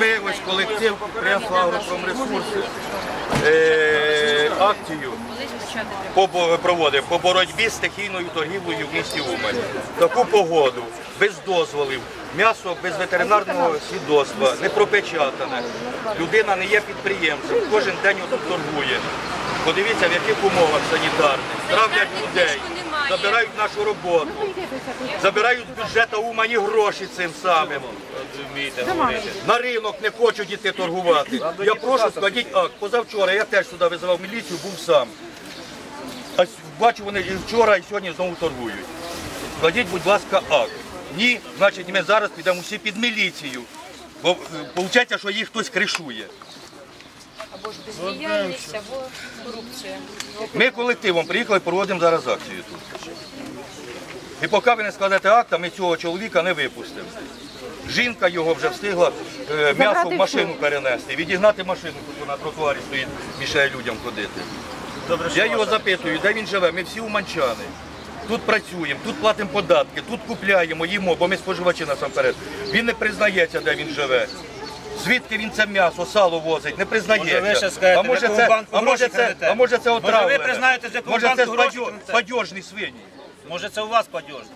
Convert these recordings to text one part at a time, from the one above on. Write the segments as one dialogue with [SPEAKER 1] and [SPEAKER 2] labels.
[SPEAKER 1] Ми ось колектив підприємства «Агропромресурси» е, акцію по- проводив по боротьбі з стихійною торгівлею в місті Умань. Таку погоду, без дозволів, м'ясо без ветеринарного свідоцтва, не пропечатане. Людина не є підприємцем, кожен день тут торгує. Подивіться, в яких умовах санітарних. Травлять людей, забирають нашу роботу, забирають з бюджету Умані гроші цим самим. На ринок не хочуть йти торгувати. Я прошу, складіть акт. Позавчора я теж сюди визивав міліцію, був сам. А бачу, вони і вчора, і сьогодні знову торгують. Складіть, будь ласка, акт. Ні, значить ми зараз підемо всі під міліцію. Бо виходить, що їх хтось кришує.
[SPEAKER 2] Або ж бездіяльність, або корупція.
[SPEAKER 1] Ми колективом приїхали, проводимо зараз акцію тут. І поки ви не складете акт, ми цього чоловіка не випустимо. Жінка його вже встигла е, м'ясо в машину перенести, відігнати машину, тут на тротуарі стоїть, мішає людям ходити. Я його запитую, де він живе. Ми всі уманчани. Тут працюємо, тут платимо податки, тут купляємо, їмо, бо ми споживачі насамперед. Він не признається, де він живе. Звідки він це м'ясо, сало возить, не признається.
[SPEAKER 3] Може, ви ще скажете,
[SPEAKER 1] а може
[SPEAKER 3] в якому
[SPEAKER 1] це,
[SPEAKER 3] банку
[SPEAKER 1] а може
[SPEAKER 3] гроші
[SPEAKER 1] це,
[SPEAKER 3] крадете?
[SPEAKER 1] а може це
[SPEAKER 3] Може, ви признаєте, з якого
[SPEAKER 1] може це
[SPEAKER 3] банку гроші
[SPEAKER 1] падьо-
[SPEAKER 3] крадете?
[SPEAKER 1] падьожні свині.
[SPEAKER 3] Може це у вас падьожні.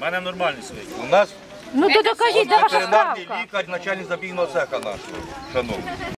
[SPEAKER 3] У мене нормальний свій.
[SPEAKER 1] У нас
[SPEAKER 4] Ну то докажіть, де ваша
[SPEAKER 1] ветеринарний
[SPEAKER 4] справка.
[SPEAKER 1] лікар, начальник забійного цеха нашого, шановний.